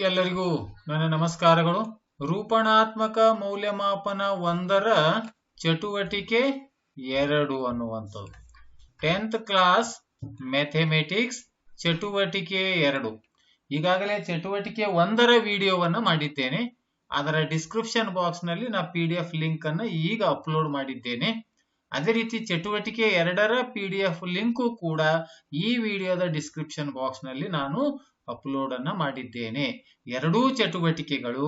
ಎಲ್ಲರಿಗೂ ನನ್ನ ನಮಸ್ಕಾರಗಳು. ರೂಪಣಾತ್ಮಕ ಮೌಲ್ಯಮಾಪನ ಒಂದರ ಚಟುವಟಿಕೆ ಎರಡು ಅನ್ನುವಂಥದ್ದು. ಟೆಂತ್ ಕ್ಲಾಸ್ ಮ್ಯಾಥಮೆಟಿಕ್ಸ್ ಚಟುವಟಿಕೆ ಎರಡು. ಈಗಾಗಲೇ ಚಟುವಟಿಕೆ ಒಂದರ ವಿಡಿಯೋವನ್ನ ಮಾಡಿದ್ದೇನೆ. ಅದರ ಡಿಸ್ಕ್ರಿಪ್ಷನ್ ಬಾಕ್ಸ್ನಲ್ಲಿ ನಾ ಪಿ ಡಿ ಎಫ್ ಲಿಂಕ್ ಅನ್ನು ಈಗ ಅಪ್ಲೋಡ್ ಮಾಡಿದ್ದೇನೆ. ಅದೇ ರೀತಿ ಚಟುವಟಿಕೆ ಎರಡರ ಪಿ ಡಿ ಎಫ್ ಲಿಂಕು ಕೂಡ ಈ ವಿಡಿಯೋದ ಡಿಸ್ಕ್ರಿಪ್ಷನ್ ಬಾಕ್ಸ್ನಲ್ಲಿ ನಾನು ಅಪ್ಲೋಡ್ ಅನ್ನ ಮಾಡಿದ್ದೇನೆ. ಎರಡೂ ಚಟುವಟಿಕೆಗಳು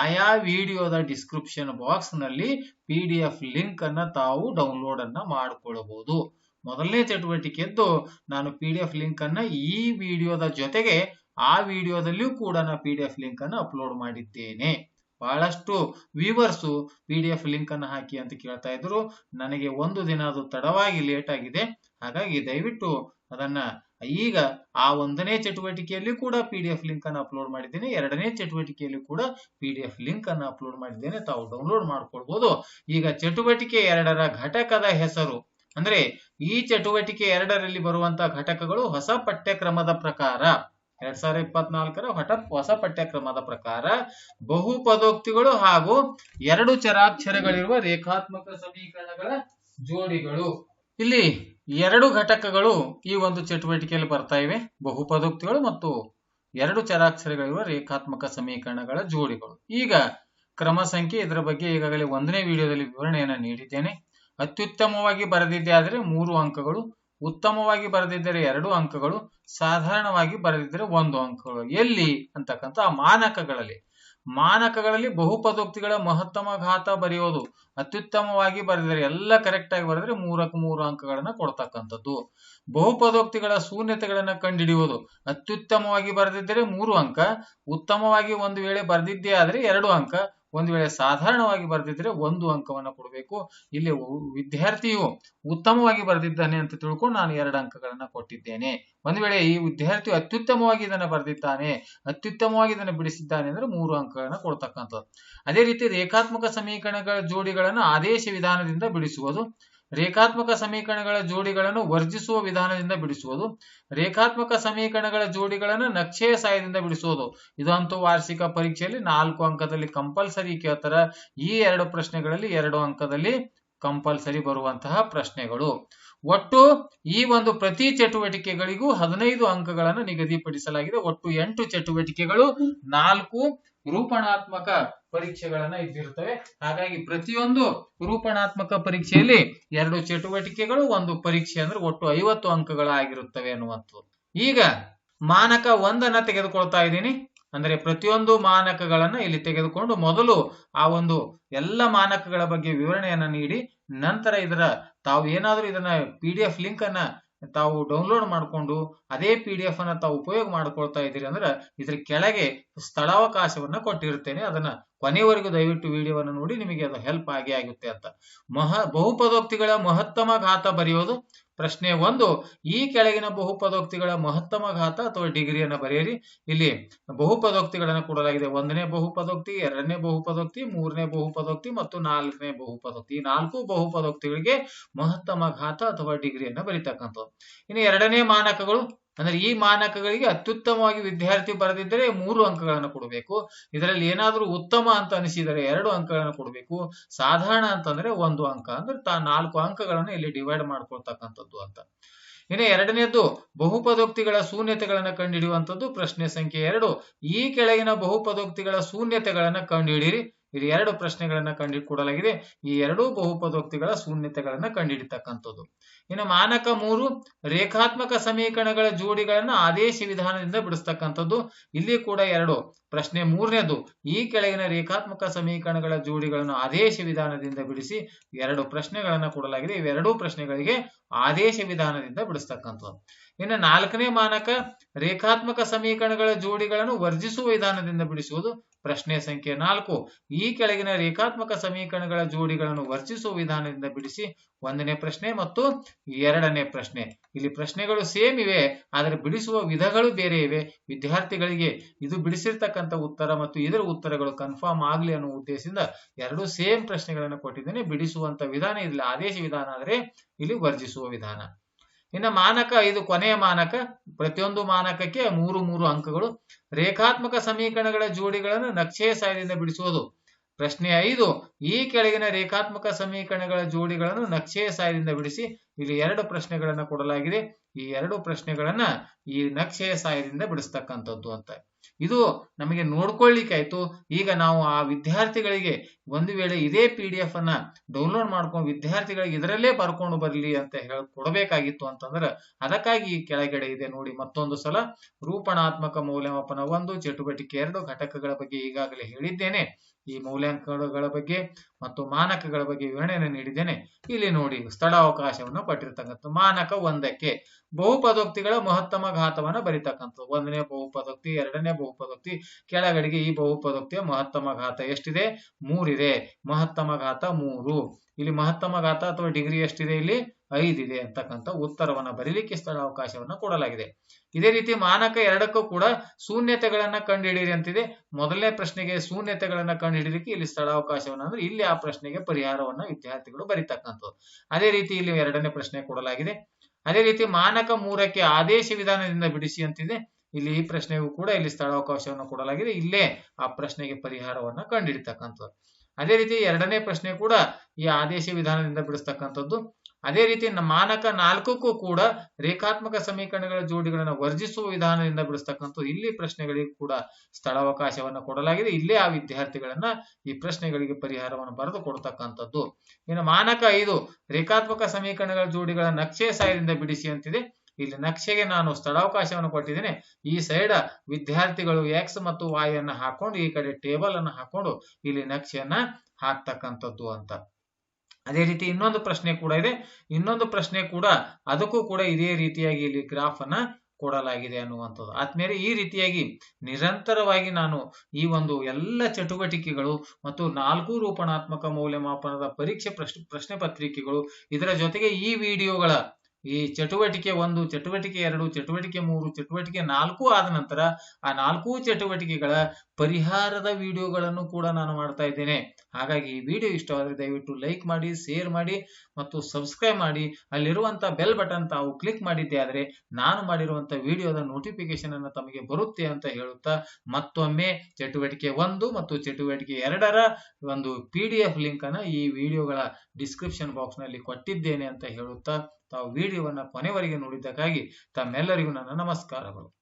ಆಯಾ ವಿಡಿಯೋದ ಡಿಸ್ಕ್ರಿಪ್ಷನ್ ಬಾಕ್ಸ್ನಲ್ಲಿ ಪಿ ಡಿ ಎಫ್ ಲಿಂಕ್ ಅನ್ನ ತಾವು ಡೌನ್ಲೋಡ್ ಅನ್ನ ಮಾಡಿಕೊಳ್ಳಬಹುದು ಮೊದಲನೇ ಚಟುವಟಿಕೆದ್ದು ನಾನು ಪಿ ಡಿ ಎಫ್ ಲಿಂಕ್ ಅನ್ನ ಈ ವಿಡಿಯೋದ ಜೊತೆಗೆ ಆ ವಿಡಿಯೋದಲ್ಲಿಯೂ ಕೂಡ ನಾನು ಪಿ ಡಿ ಎಫ್ ಲಿಂಕ್ ಅನ್ನು ಅಪ್ಲೋಡ್ ಮಾಡಿದ್ದೇನೆ. ಬಹಳಷ್ಟು viewers P D F link ಅನ್ನು ಹಾಕಿ ಅಂತ ಕೇಳ್ತಾ ಇದ್ರು. ನನಗೆ ಒಂದು ದಿನ ಅದು ತಡವಾಗಿ ಲೇಟ್ ಆಗಿದೆ. ಹಾಗಾಗಿ ದಯವಿಟ್ಟು ಅದನ್ನ ಈಗ ಆ ಒಂದನೇ ಚಟುವಟಿಕೆಯಲ್ಲಿ ಕೂಡ ಪಿ ಡಿ ಎಫ್ ಲಿಂಕ್ ಅನ್ನು ಅಪ್ಲೋಡ್ ಮಾಡಿದ್ದೇನೆ. ಎರಡನೇ ಚಟುವಟಿಕೆಯಲ್ಲಿ ಕೂಡ ಪಿ ಡಿ ಎಫ್ ಲಿಂಕ್ ಅನ್ನು ಅಪ್ಲೋಡ್ ಮಾಡಿದ್ದೇನೆ. ತಾವು ಡೌನ್ಲೋಡ್ ಮಾಡ್ಕೊಳ್ಬಹುದು ಈಗ ಚಟುವಟಿಕೆ ಎರಡರ ಘಟಕದ ಹೆಸರು. ಅಂದ್ರೆ ಈ ಚಟುವಟಿಕೆ ಎರಡರಲ್ಲಿ ಬರುವಂತಹ ಘಟಕಗಳು ಹೊಸ ಪಠ್ಯಕ್ರಮದ ಪ್ರಕಾರ. ಎರಡ್ ಸಾವಿರದ ಇಪ್ಪತ್ನಾಲ್ಕರ ಹಠಾತ್ ಹೊಸ ಪಠ್ಯಕ್ರಮದ ಪ್ರಕಾರ ಬಹುಪದೋಕ್ತಿಗಳು ಹಾಗೂ ಎರಡು ಚರಾಕ್ಷರಗಳಿರುವ ರೇಖಾತ್ಮಕ ಸಮೀಕರಣಗಳ ಜೋಡಿಗಳು. ಇಲ್ಲಿ ಎರಡು ಘಟಕಗಳು ಈ ಒಂದು ಚಟುವಟಿಕೆಯಲ್ಲಿ ಬರ್ತಾ ಇವೆ. ಬಹುಪದೋಕ್ತಿಗಳು ಮತ್ತು ಎರಡು ಚರಾಕ್ಷರಗಳಿರುವ ರೇಖಾತ್ಮಕ ಸಮೀಕರಣಗಳ ಜೋಡಿಗಳು. ಈಗ ಕ್ರಮ ಸಂಖ್ಯೆ ಇದರ ಬಗ್ಗೆ ಈಗಾಗಲೇ ಒಂದನೇ ವಿಡಿಯೋದಲ್ಲಿ ವಿವರಣೆಯನ್ನು ನೀಡಿದ್ದೇನೆ. ಅತ್ಯುತ್ತಮವಾಗಿ ಬರೆದಿದ್ದೆ ಆದರೆ ಮೂರು ಅಂಕಗಳು ಉತ್ತಮವಾಗಿ ಬರೆದಿದ್ದರೆ ಎರಡು ಅಂಕಗಳು, ಸಾಧಾರಣವಾಗಿ ಬರೆದಿದ್ದರೆ ಒಂದು ಅಂಕಗಳು. ಎಲ್ಲಿ? ಅಂತಕ್ಕಂಥ ಮಾನಕಗಳಲ್ಲಿ. ಮಾನಕಗಳಲ್ಲಿ ಬಹುಪದೋಕ್ತಿಗಳ ಮಹತ್ತಮ ಘಾತ ಬರೆಯೋದು. ಅತ್ಯುತ್ತಮವಾಗಿ ಬರೆದರೆ ಎಲ್ಲ ಕರೆಕ್ಟ್ ಆಗಿ ಬರೆದ್ರೆ ಮೂರಕ್ಕೆ ಮೂರು ಅಂಕಗಳನ್ನ ಕೊಡ್ತಕ್ಕಂಥದ್ದು. ಬಹುಪದೋಕ್ತಿಗಳ ಶೂನ್ಯತೆಗಳನ್ನ ಕಂಡುಹಿಡಿಯುವುದು ಅತ್ಯುತ್ತಮವಾಗಿ ಬರೆದಿದ್ದರೆ ಮೂರು ಅಂಕ, ಉತ್ತಮವಾಗಿ ಒಂದು ವೇಳೆ ಬರೆದಿದ್ದೇ ಆದ್ರೆ ಎರಡು ಅಂಕ ಒಂದು ವೇಳೆ ಸಾಧಾರಣವಾಗಿ ಬರೆದಿದ್ರೆ ಒಂದು ಅಂಕವನ್ನ ಕೊಡಬೇಕು. ಇಲ್ಲಿ ವಿದ್ಯಾರ್ಥಿಯು ಉತ್ತಮವಾಗಿ ಬರೆದಿದ್ದಾನೆ ಅಂತ ತಿಳ್ಕೊಂಡು ನಾನು ಎರಡು ಅಂಕಗಳನ್ನ ಕೊಟ್ಟಿದ್ದೇನೆ. ಒಂದು ವೇಳೆ ಈ ವಿದ್ಯಾರ್ಥಿ ಅತ್ಯುತ್ತಮವಾಗಿ ಇದನ್ನ ಬರೆದಿದ್ದಾನೆ, ಅತ್ಯುತ್ತಮವಾಗಿ ಇದನ್ನು ಬಿಡಿಸಿದ್ದಾನೆ ಅಂದ್ರೆ ಮೂರು ಅಂಕಗಳನ್ನ ಕೊಡ್ತಕ್ಕಂಥದ್ದು. ಅದೇ ರೀತಿ ರೇಖಾತ್ಮಕ ಸಮೀಕರಣಗಳ ಜೋಡಿಗಳನ್ನು ಆದೇಶ ವಿಧಾನದಿಂದ ಬಿಡಿಸುವುದು. ರೇಖಾತ್ಮಕ ಸಮೀಕರಣಗಳ ಜೋಡಿಗಳನ್ನು ವರ್ಜಿಸುವ ವಿಧಾನದಿಂದ ಬಿಡಿಸುವುದು, ರೇಖಾತ್ಮಕ ಸಮೀಕರಣಗಳ ಜೋಡಿಗಳನ್ನು ನಕ್ಷೆಯ ಸಹಾಯದಿಂದ ಬಿಡಿಸುವುದು. ಇದಂತೂ ವಾರ್ಷಿಕ ಪರೀಕ್ಷೆಯಲ್ಲಿ ನಾಲ್ಕು ಅಂಕದಲ್ಲಿ ಕಂಪಲ್ಸರಿ ಕೇಳ್ತಾರ. ಈ ಎರಡು ಪ್ರಶ್ನೆಗಳಲ್ಲಿ ಎರಡು ಅಂಕದಲ್ಲಿ ಕಂಪಲ್ಸರಿ ಬರುವಂತಹ ಪ್ರಶ್ನೆಗಳು. ಒಟ್ಟು ಈ ಒಂದು ಪ್ರತಿ ಚಟುವಟಿಕೆಗಳಿಗೂ ಹದಿನೈದು ಅಂಕಗಳನ್ನು ನಿಗದಿಪಡಿಸಲಾಗಿದೆ. ಒಟ್ಟು ಎಂಟು ಚಟುವಟಿಕೆಗಳು, ನಾಲ್ಕು ರೂಪಣಾತ್ಮಕ ಪರೀಕ್ಷೆಗಳನ್ನ ಇದ್ದಿರ್ತವೆ ಹಾಗಾಗಿ ಪ್ರತಿಯೊಂದು ರೂಪಣಾತ್ಮಕ ಪರೀಕ್ಷೆಯಲ್ಲಿ ಎರಡು ಚಟುವಟಿಕೆಗಳು, ಒಂದು ಪರೀಕ್ಷೆ ಅಂದ್ರೆ ಒಟ್ಟು ಐವತ್ತು ಅಂಕಗಳಾಗಿರುತ್ತವೆ ಅನ್ನುವಂಥದ್ದು. ಈಗ ಮಾನಕ ಒಂದನ್ನ ತೆಗೆದುಕೊಳ್ತಾ ಇದ್ದೀನಿ. ಅಂದ್ರೆ ಪ್ರತಿಯೊಂದು ಮಾನಕಗಳನ್ನ ಇಲ್ಲಿ ತೆಗೆದುಕೊಂಡು ಮೊದಲು ಆ ಒಂದು ಎಲ್ಲ ಮಾನಕಗಳ ಬಗ್ಗೆ ವಿವರಣೆಯನ್ನ ನೀಡಿ, ನಂತರ ಇದರ ತಾವು ಏನಾದರೂ ಇದನ್ನ ಪಿ ಡಿ ಎಫ್ ಲಿಂಕ್ ಅನ್ನ ತಾವು ಡೌನ್ಲೋಡ್ ಮಾಡಿಕೊಂಡು ಅದೇ ಪಿ ಡಿ ಎಫ್ ಅನ್ನ ತಾವು ಉಪಯೋಗ ಮಾಡ್ಕೊಳ್ತಾ ಇದ್ದೀರಿ ಅಂದ್ರೆ ಇದ್ರ ಕೆಳಗೆ ಸ್ಥಳಾವಕಾಶವನ್ನ ಕೊಟ್ಟಿರುತ್ತೇನೆ ಅದನ್ನ ಕೊನೆವರೆಗೂ ದಯವಿಟ್ಟು ವಿಡಿಯೋವನ್ನು ನೋಡಿ ನಿಮಗೆ ಅದು ಹೆಲ್ಪ್ ಆಗಿ ಆಗುತ್ತೆ ಅಂತ. ಮಹ ಬಹುಪದೋಕ್ತಿಗಳ ಮಹತ್ತಮ ಘಾತ ಬರೆಯೋದು ಪ್ರಶ್ನೆ ಒಂದು, ಈ ಕೆಳಗಿನ ಬಹುಪದೋಕ್ತಿಗಳ ಮಹತ್ತಮ ಘಾತ ಅಥವಾ ಡಿಗ್ರಿಯನ್ನು ಬರೆಯಿರಿ. ಇಲ್ಲಿ ಬಹುಪದೋಕ್ತಿಗಳನ್ನು ಕೊಡಲಾಗಿದೆ. ಒಂದನೇ ಬಹುಪದೋಕ್ತಿ, ಎರಡನೇ ಬಹುಪದೋಕ್ತಿ, ಮೂರನೇ ಬಹುಪದೋಕ್ತಿ ಮತ್ತು ನಾಲ್ಕನೇ ಬಹುಪದೋಕ್ತಿ. ನಾಲ್ಕು ಬಹುಪದೋಕ್ತಿಗಳಿಗೆ ಮಹತ್ತಮ ಘಾತ ಅಥವಾ ಡಿಗ್ರಿಯನ್ನು ಬರೀತಕ್ಕಂಥದ್ದು. ಇನ್ನು ಎರಡನೇ ಮಾನಕಗಳು ಅಂದ್ರೆ ಈ ಮಾನಕಗಳಿಗೆ ಅತ್ಯುತ್ತಮವಾಗಿ ವಿದ್ಯಾರ್ಥಿ ಬರೆದಿದ್ದರೆ ಮೂರು ಅಂಕಗಳನ್ನು ಕೊಡಬೇಕು. ಇದರಲ್ಲಿ ಏನಾದರೂ ಉತ್ತಮ ಅಂತ ಅನಿಸಿದರೆ ಎರಡು ಅಂಕಗಳನ್ನು ಕೊಡಬೇಕು. ಸಾಧಾರಣ ಅಂತಂದ್ರೆ ಒಂದು ಅಂಕ. ಅಂದ್ರೆ ತಾ ನಾಲ್ಕು ಅಂಕಗಳನ್ನು ಇಲ್ಲಿ ಡಿವೈಡ್ ಮಾಡ್ಕೊಳ್ತಕ್ಕಂಥದ್ದು ಅಂತ. ಇನ್ನು ಎರಡನೇದು, ಬಹುಪದೋಕ್ತಿಗಳ ಶೂನ್ಯತೆಗಳನ್ನು ಕಂಡುಹಿಡಿಯುವಂಥದ್ದು ಪ್ರಶ್ನೆ ಸಂಖ್ಯೆ ಎರಡು. ಈ ಕೆಳಗಿನ ಬಹುಪದೋಕ್ತಿಗಳ ಶೂನ್ಯತೆಗಳನ್ನು ಕಂಡುಹಿಡಿಯಿರಿ. ಇಲ್ಲಿ ಎರಡು ಪ್ರಶ್ನೆಗಳನ್ನ ಕಂಡು ಕೊಡಲಾಗಿದೆ ಈ ಎರಡೂ ಬಹುಪದೋಕ್ತಿಗಳ ಶೂನ್ಯತೆಗಳನ್ನ ಕಂಡುಹಿಡಿತಕ್ಕಂಥದ್ದು ಇನ್ನು ಮಾನಕ ಮೂರು, ರೇಖಾತ್ಮಕ ಸಮೀಕರಣಗಳ ಜೋಡಿಗಳನ್ನ ಆದೇಶ ವಿಧಾನದಿಂದ ಬಿಡಿಸ್ತಕ್ಕಂಥದ್ದು. ಇಲ್ಲಿ ಕೂಡ ಎರಡು. ಪ್ರಶ್ನೆ ಮೂರನೇದು, ಈ ಕೆಳಗಿನ ರೇಖಾತ್ಮಕ ಸಮೀಕರಣಗಳ ಜೋಡಿಗಳನ್ನು ಆದೇಶ ವಿಧಾನದಿಂದ ಬಿಡಿಸಿ ಎರಡು ಪ್ರಶ್ನೆಗಳನ್ನ ಕೊಡಲಾಗಿದೆ. ಇವೆರಡೂ ಪ್ರಶ್ನೆಗಳಿಗೆ ಆದೇಶ ವಿಧಾನದಿಂದ ಬಿಡಿಸ್ತಕ್ಕಂಥದ್ದು. ಇನ್ನು ನಾಲ್ಕನೇ ಮಾನಕ, ರೇಖಾತ್ಮಕ ಸಮೀಕರಣಗಳ ಜೋಡಿಗಳನ್ನು ವರ್ಜಿಸುವ ವಿಧಾನದಿಂದ ಬಿಡಿಸುವುದು. ಪ್ರಶ್ನೆ ಸಂಖ್ಯೆ ನಾಲ್ಕು, ಈ ಕೆಳಗಿನ ರೇಖಾತ್ಮಕ ಸಮೀಕರಣಗಳ ಜೋಡಿಗಳನ್ನು ವರ್ಜಿಸುವ ವಿಧಾನದಿಂದ ಬಿಡಿಸಿ ಒಂದನೇ ಪ್ರಶ್ನೆ ಮತ್ತು ಎರಡನೇ ಪ್ರಶ್ನೆ. ಇಲ್ಲಿ ಪ್ರಶ್ನೆಗಳು ಸೇಮ್ ಇವೆ, ಆದರೆ ಬಿಡಿಸುವ ವಿಧಗಳು ಬೇರೆ ಇವೆ. ವಿದ್ಯಾರ್ಥಿಗಳಿಗೆ ಇದು ಬಿಡಿಸಿರ್ತಕ್ಕಂಥ ಉತ್ತರ ಮತ್ತು ಇದರ ಉತ್ತರಗಳು ಕನ್ಫರ್ಮ್ ಆಗಲಿ ಅನ್ನೋ ಉದ್ದೇಶದಿಂದ ಎರಡು ಸೇಮ್ ಪ್ರಶ್ನೆಗಳನ್ನು ಕೊಟ್ಟಿದ್ದೇನೆ. ಬಿಡಿಸುವಂತ ವಿಧಾನ ಇಲ್ಲಿ ಆದೇಶ ವಿಧಾನ ಆದರೆ ಇಲ್ಲಿ ವರ್ಜಿಸುವ ವಿಧಾನ. ಇನ್ನು ಮಾನಕ, ಇದು ಕೊನೆಯ ಮಾನಕ, ಪ್ರತಿಯೊಂದು ಮಾನಕಕ್ಕೆ ಮೂರು ಮೂರು ಅಂಕಗಳು. ರೇಖಾತ್ಮಕ ಸಮೀಕರಣಗಳ ಜೋಡಿಗಳನ್ನು ನಕ್ಷೆಯ ಸಹಾಯದಿಂದ ಬಿಡಿಸುವುದು. ಪ್ರಶ್ನೆ ಐದು, ಈ ಕೆಳಗಿನ ರೇಖಾತ್ಮಕ ಸಮೀಕರಣಗಳ ಜೋಡಿಗಳನ್ನು ನಕ್ಷೆಯ ಸಹಾಯದಿಂದ ಬಿಡಿಸಿ ಇಲ್ಲಿ ಎರಡು ಪ್ರಶ್ನೆಗಳನ್ನ ಕೊಡಲಾಗಿದೆ. ಈ ಎರಡು ಪ್ರಶ್ನೆಗಳನ್ನ ಈ ನಕ್ಷೆಯ ಸಹಾಯದಿಂದ ಬಿಡಿಸ್ತಕ್ಕಂಥದ್ದು ಅಂತ. ಇದು ನಮಗೆ ನೋಡ್ಕೊಳ್ಳಿಕ್ಕಾಯ್ತು. ಈಗ ನಾವು ಆ ವಿದ್ಯಾರ್ಥಿಗಳಿಗೆ ಒಂದು ವೇಳೆ ಇದೇ ಪಿ ಡಿ ಎಫ್ ಅನ್ನ ಡೌನ್ಲೋಡ್ ಮಾಡ್ಕೊಂಡು ವಿದ್ಯಾರ್ಥಿಗಳಿಗೆ ಇದರಲ್ಲೇ ಬರ್ಕೊಂಡು ಬರಲಿ ಅಂತ ಹೇಳಿ, ಕೊಡಬೇಕಾಗಿತ್ತು ಅಂತಂದ್ರೆ ಅದಕ್ಕಾಗಿ ಕೆಳಗಡೆ ಇದೆ ನೋಡಿ. ಮತ್ತೊಂದು ಸಲ ರೂಪಣಾತ್ಮಕ ಮೌಲ್ಯಮಾಪನ ಒಂದು, ಚಟುವಟಿಕೆ ಎರಡು ಘಟಕಗಳ ಬಗ್ಗೆ ಈಗಾಗಲೇ ಹೇಳಿದ್ದೇನೆ. ಈ ಮೌಲ್ಯಾಂಕನಗಳ ಬಗ್ಗೆ ಮತ್ತು ಮಾನಕಗಳ ಬಗ್ಗೆ ವಿವರಣೆಯನ್ನು ನೀಡಿದ್ದೇನೆ. ಇಲ್ಲಿ ನೋಡಿ, ಸ್ಥಳಾವಕಾಶವನ್ನು ಪಟ್ಟಿರ್ತಕ್ಕಂಥ ಮಾನಕ ಒಂದಕ್ಕೆ ಬಹುಪದೋಕ್ತಿಗಳ ಮಹತ್ತಮ ಘಾತವನ್ನು ಬರೀತಕ್ಕಂಥದ್ದು. ಒಂದನೇ ಬಹುಪದೋಕ್ತಿ, ಎರಡನೇ ಬಹುಪದೋಕ್ತಿ, ಕೆಳಗಡೆಗೆ ಈ ಬಹುಪದೋಕ್ತಿಯ ಮಹತ್ತಮ ಘಾತ ಎಷ್ಟಿದೆ? ಮೂರಿದೆ. ಮಹತ್ತಮ ಘಾತ ಮೂರು. ಇಲ್ಲಿ ಮಹತ್ತಮ ಘಾತ ಅಥವಾ ಡಿಗ್ರಿ ಎಷ್ಟಿದೆ ಇಲ್ಲಿ? ಐದಿದೆ ಅಂತಕ್ಕಂಥ ಉತ್ತರವನ್ನ ಬರೀಲಿಕ್ಕೆ ಸ್ಥಳಾವಕಾಶವನ್ನ ಕೊಡಲಾಗಿದೆ. ಇದೇ ರೀತಿ ಮಾನಕ ಎರಡಕ್ಕೂ ಕೂಡ ಶೂನ್ಯತೆಗಳನ್ನ ಕಂಡುಹಿಡಿಯಿರಿ ಅಂತಿದೆ. ಮೊದಲನೇ ಪ್ರಶ್ನೆಗೆ ಶೂನ್ಯತೆಗಳನ್ನ ಕಂಡುಹಿಡಿಯಲಿಕ್ಕೆ ಇಲ್ಲಿ ಸ್ಥಳಾವಕಾಶವನ್ನ ಅಂದ್ರೆ ಇಲ್ಲಿ ಆ ಪ್ರಶ್ನೆಗೆ ಪರಿಹಾರವನ್ನ ವಿದ್ಯಾರ್ಥಿಗಳು ಬರೀತಕ್ಕಂಥದ್ದು. ಅದೇ ರೀತಿ ಇಲ್ಲಿ ಎರಡನೇ ಪ್ರಶ್ನೆ ಕೊಡಲಾಗಿದೆ. ಅದೇ ರೀತಿ ಮಾನಕ ಮೂರಕ್ಕೆ ಆದೇಶ ವಿಧಾನದಿಂದ ಬಿಡಿಸಿ ಅಂತಿದೆ. ಇಲ್ಲಿ ಈ ಪ್ರಶ್ನೆಗೂ ಕೂಡ ಇಲ್ಲಿ ಸ್ಥಳಾವಕಾಶವನ್ನು ಕೊಡಲಾಗಿದೆ. ಇಲ್ಲೇ ಆ ಪ್ರಶ್ನೆಗೆ ಪರಿಹಾರವನ್ನ ಕಂಡುಹಿಡಿತಕ್ಕಂಥದ್ದು. ಅದೇ ರೀತಿ ಎರಡನೇ ಪ್ರಶ್ನೆ ಕೂಡ ಈ ಆದೇಶ ವಿಧಾನದಿಂದ ಬಿಡಿಸ್ತಕ್ಕಂಥದ್ದು. ಅದೇ ರೀತಿ ಮಾನಕ ನಾಲ್ಕಕ್ಕೂ ಕೂಡ ರೇಖಾತ್ಮಕ ಸಮೀಕರಣಗಳ ಜೋಡಿಗಳನ್ನು ವರ್ಜಿಸುವ ವಿಧಾನದಿಂದ ಬಿಡಿಸ್ತಕ್ಕಂಥ ಇಲ್ಲಿ ಪ್ರಶ್ನೆಗಳಿಗೆ ಕೂಡ ಸ್ಥಳಾವಕಾಶವನ್ನ ಕೊಡಲಾಗಿದೆ. ಇಲ್ಲೇ ಆ ವಿದ್ಯಾರ್ಥಿಗಳನ್ನ ಈ ಪ್ರಶ್ನೆಗಳಿಗೆ ಪರಿಹಾರವನ್ನು ಬರೆದು ಕೊಡ್ತಕ್ಕಂಥದ್ದು. ಇನ್ನು ಮಾನಕ ಐದು, ರೇಖಾತ್ಮಕ ಸಮೀಕರಣಗಳ ಜೋಡಿಗಳ ನಕ್ಷೆ ಸಹಾಯದಿಂದ ಬಿಡಿಸಿ ಅಂತಿದೆ. ಇಲ್ಲಿ ನಕ್ಷೆಗೆ ನಾನು ಸ್ಥಳಾವಕಾಶವನ್ನು ಕೊಟ್ಟಿದ್ದೇನೆ. ಈ ಸೈಡ್ ವಿದ್ಯಾರ್ಥಿಗಳು ಎಕ್ಸ್ ಮತ್ತು ವೈ ಅನ್ನ ಹಾಕೊಂಡು, ಈ ಕಡೆ ಟೇಬಲ್ ಅನ್ನ ಹಾಕೊಂಡು ಇಲ್ಲಿ ನಕ್ಷೆಯನ್ನ ಹಾಕ್ತಕ್ಕಂಥದ್ದು ಅಂತ. ಅದೇ ರೀತಿ ಇನ್ನೊಂದು ಪ್ರಶ್ನೆ ಕೂಡ ಇದೆ. ಇನ್ನೊಂದು ಪ್ರಶ್ನೆ ಕೂಡ ಅದಕ್ಕೂ ಕೂಡ ಇದೇ ರೀತಿಯಾಗಿ ಇಲ್ಲಿ ಗ್ರಾಫ್ ಅನ್ನ ಕೊಡಲಾಗಿದೆ ಅನ್ನುವಂಥದ್ದು. ಆದ್ಮೇಲೆ ಈ ರೀತಿಯಾಗಿ ನಿರಂತರವಾಗಿ ನಾನು ಈ ಒಂದು ಎಲ್ಲ ಚಟುವಟಿಕೆಗಳು ಮತ್ತು ನಾಲ್ಕು ರೂಪಣಾತ್ಮಕ ಮೌಲ್ಯಮಾಪನದ ಪರೀಕ್ಷೆ ಪ್ರಶ್ನೆ ಪತ್ರಿಕೆಗಳು ಇದರ ಜೊತೆಗೆ ಈ ವಿಡಿಯೋಗಳ ಈ ಚಟುವಟಿಕೆ ಒಂದು, ಚಟುವಟಿಕೆ ಎರಡು, ಚಟುವಟಿಕೆ ಮೂರು, ಚಟುವಟಿಕೆ ನಾಲ್ಕು ಆದ ನಂತರ ಆ ನಾಲ್ಕು ಚಟುವಟಿಕೆಗಳ ಪರಿಹಾರದ ವಿಡಿಯೋಗಳನ್ನು ಕೂಡ ನಾನು ಮಾಡ್ತಾ ಇದ್ದೇನೆ. ಹಾಗಾಗಿ ಈ ವಿಡಿಯೋ ಇಷ್ಟವಾದರೆ ದಯವಿಟ್ಟು ಲೈಕ್ ಮಾಡಿ, ಶೇರ್ ಮಾಡಿ ಮತ್ತು ಸಬ್ಸ್ಕ್ರೈಬ್ ಮಾಡಿ. ಅಲ್ಲಿರುವಂತ ಬೆಲ್ ಬಟನ್ ತಾವು ಕ್ಲಿಕ್ ಮಾಡಿದ್ದೆ ಆದರೆ ನಾನು ಮಾಡಿರುವಂತ ವಿಡಿಯೋದ ನೋಟಿಫಿಕೇಶನ್ ಅನ್ನು ತಮಗೆ ಬರುತ್ತೆ ಅಂತ ಹೇಳುತ್ತಾ ಮತ್ತೊಮ್ಮೆ ಚಟುವಟಿಕೆ ಒಂದು ಮತ್ತು ಚಟುವಟಿಕೆ ಎರಡರ ಒಂದು ಪಿ ಡಿ ಎಫ್ ಲಿಂಕ್ ಅನ್ನ ಈ ವಿಡಿಯೋಗಳ ಡಿಸ್ಕ್ರಿಪ್ಷನ್ ಬಾಕ್ಸ್ನಲ್ಲಿ ಕೊಟ್ಟಿದ್ದೇನೆ ಅಂತ ಹೇಳುತ್ತಾ ತಾವು ವಿಡಿಯೋವನ್ನು ಕೊನೆವರೆಗೆ ನೋಡಿದ್ದಕ್ಕಾಗಿ ತಮ್ಮೆಲ್ಲರಿಗೂ ನನ್ನ ನಮಸ್ಕಾರಗಳು.